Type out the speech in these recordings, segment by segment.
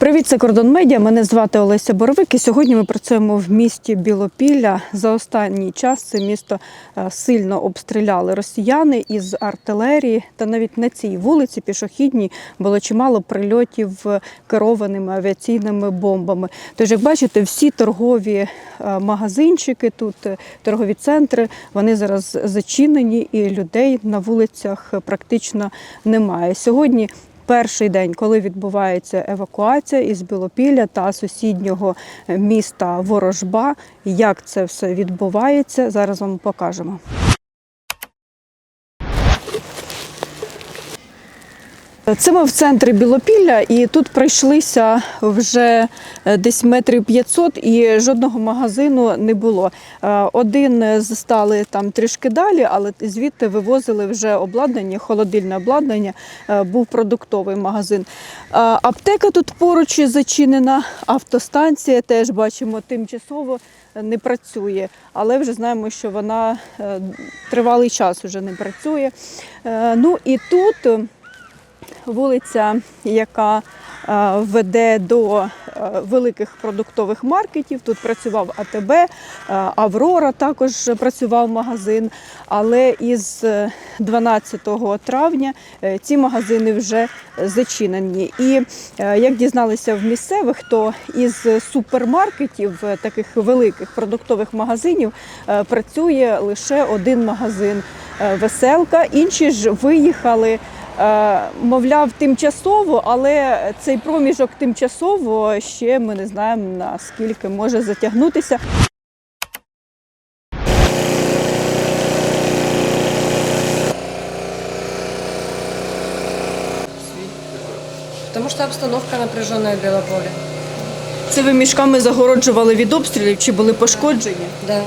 Привіт, це Кордон Медіа. Мене звати Олеся Боровик. І сьогодні ми працюємо в місті Білопілля. За останній час це місто е, сильно обстріляли росіяни із артилерії. Та навіть на цій вулиці пішохідній було чимало прильотів е, керованими авіаційними бомбами. Тож, як бачите, всі торгові е, магазинчики, тут торгові центри, вони зараз зачинені, і людей на вулицях практично немає. Сьогодні перший день, коли відбувається евакуація із Білопілля та сусіднього міста Ворожба. Як це все відбувається, зараз вам покажемо. Це ми в центрі Білопілля, і тут пройшлися вже е, десь метрів 500 і жодного магазину не було. Е, Один застали там трішки далі, але звідти вивозили вже обладнання, холодильне обладнання, е, був продуктовий магазин. Аптека тут поруч зачинена, автостанція теж бачимо тимчасово не працює, але вже знаємо, що вона тривалий час вже не працює. Ну і тут вулиця, яка е, веде до е, великих продуктових маркетів. Тут працював АТБ, е, Аврора також працював магазин. Але із е, 12 травня ці магазини вже зачинені. І як дізналися в місцевих, то із супермаркетів, таких великих продуктових магазинів, працює лише один магазин Веселка. Інші ж виїхали. Е, Мовляв, тимчасово, але цей проміжок тимчасово ще ми не знаємо наскільки може затягнутися. Потому что обстановка напряженная в Белополе. Це ви мішками загороджували від обстрілів чи були пошкоджені? Да.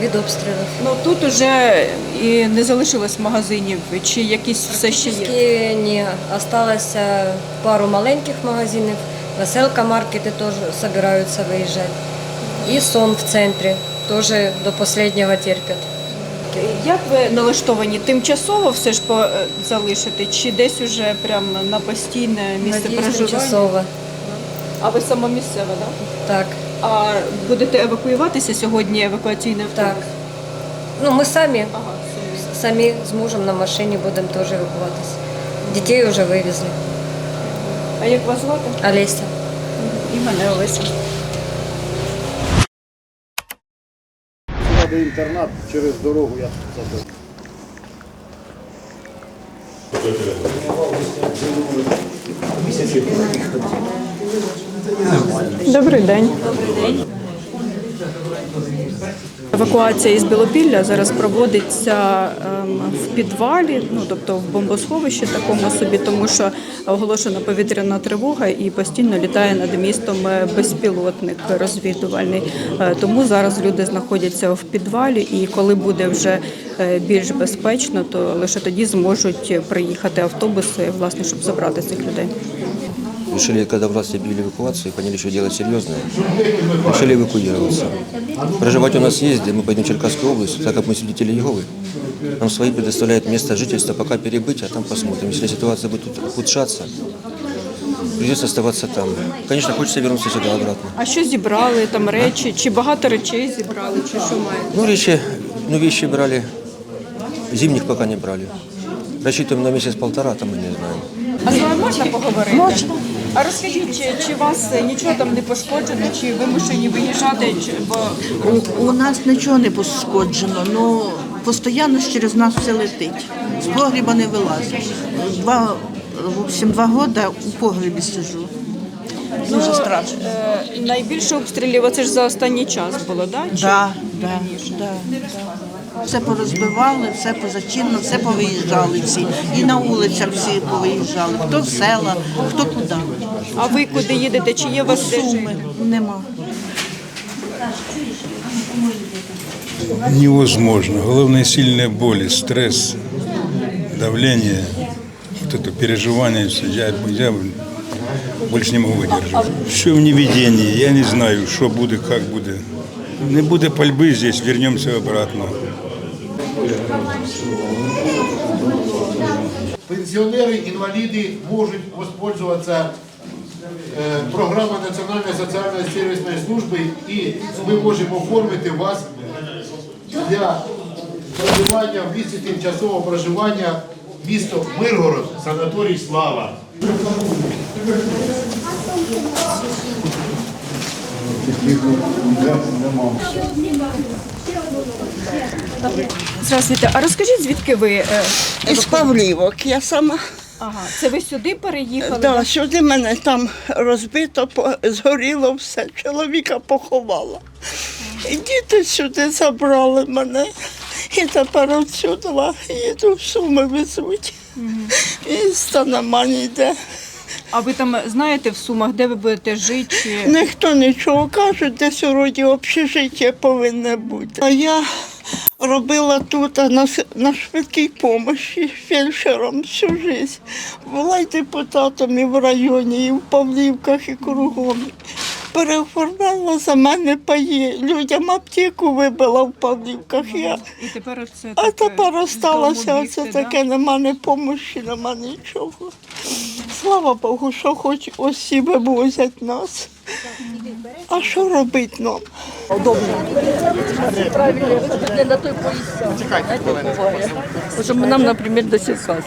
Від обстрілів. Ну тут уже і не залишилось магазинів, чи якісь все ще є. Ні. Е, пару маленьких магазинів. Веселка маркети теж собираються виїжджати. І сон в центрі теж до останнього терпять. Як ви налаштовані тимчасово все ж по- е, залишити, чи десь уже прямо на постійне місце Надіюсь, проживання? тимчасово. А ви сама місцева, так? Так, А будете евакуюватися сьогодні евакуаційний автобус? так. Ну, ми самі, Ага. Самі з мужем на машині будемо теж евакуватися. Дітей вже вивезли. А як вас звати? Олеся. І мене Олеся. Сюди інтернат через дорогу я забив. Добрий день. Евакуація із Білопілля зараз проводиться ем, в підвалі, ну тобто в бомбосховищі такому собі, тому що оголошена повітряна тривога і постійно літає над містом е, безпілотник розвідувальний. Е, Тому зараз люди знаходяться в підвалі, і коли буде вже е, більш безпечно, то лише тоді зможуть приїхати автобуси, власне, щоб забрати цих людей. Решили, когда власти объявили эвакуацию, поняли, что дело серьезное, решили эвакуироваться. Проживать у нас есть, где мы поедем в Черкасскую область, так как мы свидетели Еговы. Нам свои предоставляют место жительства, пока перебыть, а там посмотрим. Если ситуация будет ухудшаться, придется оставаться там. Конечно, хочется вернуться сюда обратно. А що зібрали там речі? Чи багато речей зібрали, чи що маєте? Ну, вещи, ну, вещи брали, зимних пока не брали. Рассчитываем на месяц-полтора, там мы не знаем. А з вами можна поговорити? Можна. А розкажіть, чи, чи вас нічого там не пошкоджено, чи вимушені виїжджати, чи бо У, у нас нічого не пошкоджено, ну постійно ж через нас все летить. З погріба не вилазить. Два, в общем, два роки у погрібі сижу. Дуже страшно. е, найбільше обстрілів оце ж за останній час було, да? Чи Да, да, да, да. Все порозбивали, все позачинено, все повиїжджали всі. І на вулицях всі повиїжджали. Хто в села, хто куди. А ви куди їдете? Чи є у вас де жити? Суми нема. невозможно. Главное сильная боль, стресс, давление, вот это переживание. всё. Я, я больше не могу выдержать. Все в неведении. Я не знаю, что будет, как будет. Не будет пальбы здесь, вернемся обратно. Пенсіонери, інваліди можуть воспользуватися е, програма Національної соціальної сервісної служби, і ми можемо оформити вас для проживання в місті тимчасового проживання місто Миргород, санаторій Слава. Здравствуйте, а розкажіть, звідки ви? е, Із Павлівок я сама. Ага, це ви сюди переїхали? Да, сюди мене там розбито, по- згоріло все, чоловіка поховала. І діти сюди забрали мене. І тепер отсюди їду в суми везуть. І станема ніде. А ви там знаєте в Сумах, де ви будете жити? Чи... Ніхто нічого каже, десь сьогодні общежиття повинне бути. А я робила тут на, на швидкій помощі фельдшером всю життя. Була й депутатом і в районі, і в Павлівках, і кругом. Переоформляла за мене паї. Людям аптеку вибила в Павлівках. Я. І тепер оце А таке тепер осталося оце да? таке, нема ні помощі, нема нічого. Слава Богу, що хоч осі вивозять нас. А що робити нам? Щоб нам, наприклад, до сільхоз.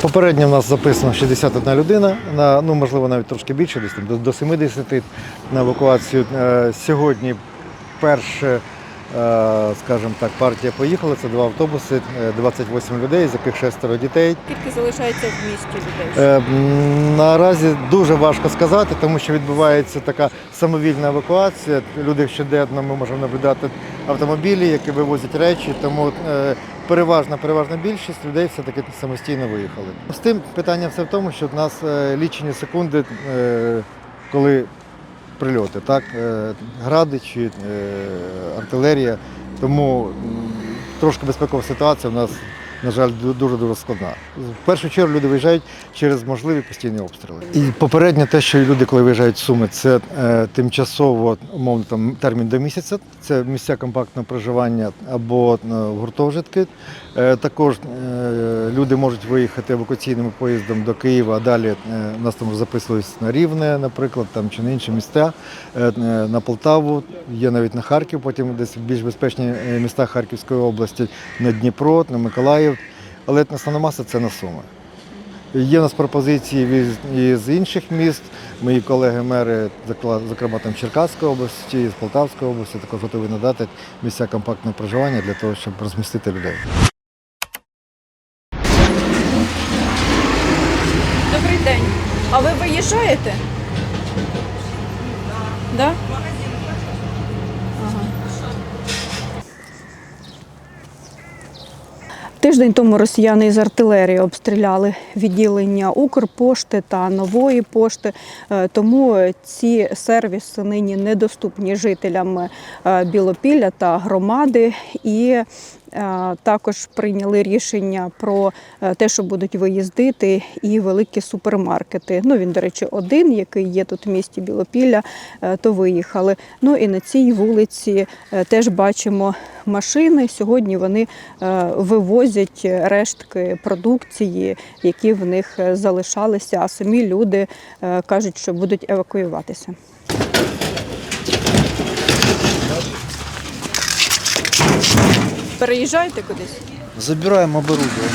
Попередньо в нас записано 61 людина, на, ну можливо навіть трошки більше, десь до, до 70 на евакуацію. Е, Сьогодні перше, скажімо так, партія поїхала. Це два автобуси, е, 28 людей, з яких шестеро дітей. Скільки залишається в місті людей? Е, Наразі дуже важко сказати, тому що відбувається така самовільна евакуація. Люди щоденно ми можемо наблюдати автомобілі, які вивозять речі. Тому е, переважна, переважна більшість людей все-таки самостійно виїхали. З тим питання все в тому, що в нас е, лічені секунди, е, коли прильоти, так? Е, Гради чи е, артилерія. Тому трошки безпекова ситуація у нас, на жаль, дуже-дуже складна. В першу чергу люди виїжджають через можливі постійні обстріли. І попередньо те, що люди, коли виїжджають з Суми, це е, тимчасово, умовно, там, термін до місяця, це місця компактного проживання або е, гуртожитки. Е, також е, люди можуть виїхати евакуаційним поїздом до Києва, а далі е, нас там записувались на Рівне, наприклад, там чи на інші місця, е, е, на Полтаву, є навіть на Харків, потім десь в більш безпечні е, міста Харківської області, на Дніпро, на Миколаїв. Але основна маса це на Суми. Є у нас пропозиції із інших міст. Мої колеги-мери, зокрема там Черкаської області, з Полтавської області, також готові надати місця компактного проживання для того, щоб розмістити людей. Добрий день. А ви виїжджаєте? Да? Тиждень тому росіяни із артилерії обстріляли відділення Укрпошти та нової пошти. Е, Тому ці сервіси нині недоступні жителям е, Білопілля та громади. І також прийняли рішення про е, те, що будуть виїздити і великі супермаркети. Ну він, до речі, один, який є тут в місті Білопілля, е, то виїхали. Ну і на цій вулиці е, теж бачимо машини. Сьогодні вони е, вивозять рештки продукції, які в них е, залишалися. А самі люди е, кажуть, що будуть евакуюватися. Переїжджаєте кудись? Забираем оборудование.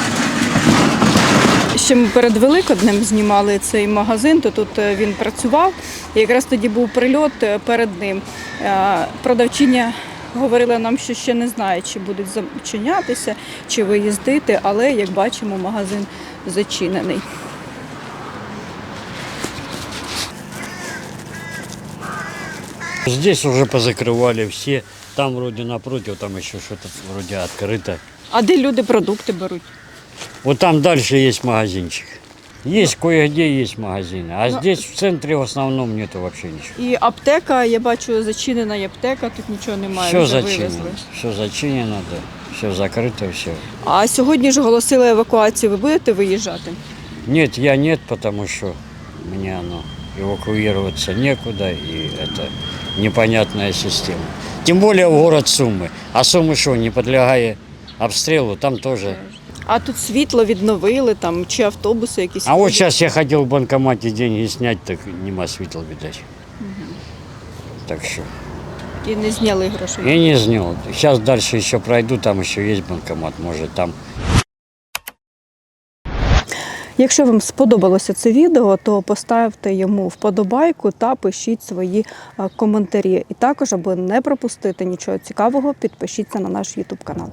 Ще ми перед Великоднем знімали цей магазин, то тут е, він працював. І якраз тоді був прильот е, перед ним. Е, Продавчиня говорила нам, що ще не знає, чи будуть зачинятися, чи виїздити, але як бачимо, магазин зачинений. Здесь уже позакрывали все. Там вроде напротив, там еще что-то вроде открыто. А де люди продукти беруть? Вот там дальше есть магазинчик. Есть кое-где есть магазины. А здесь в центре в основном нету вообще ничего. І аптека, я бачу, зачинена і аптека, тут нічого немає. Все вже зачинено. вивезли. Все зачинено, да. Все закрыто, все. А сьогодні ж оголосили евакуацію. Ви будете виїжджати? Нет, я нет, потому что мне оно эвакуироваться некуда, и это непонятная система. Тем более в город Сумы. А Сумы что, не подлягает обстрелу, там тоже. А тут світло відновили там чи автобуси якісь. А вот сейчас я хотел в банкомате деньги снять, так нема светла, видать. Так что. і не зняли грошей. Я не знал. Сейчас дальше еще пройду, там еще есть банкомат, может там. Якщо вам сподобалося це відео, то поставте йому вподобайку та пишіть свої е, коментарі. І також, аби не пропустити нічого цікавого, підпишіться на наш YouTube канал.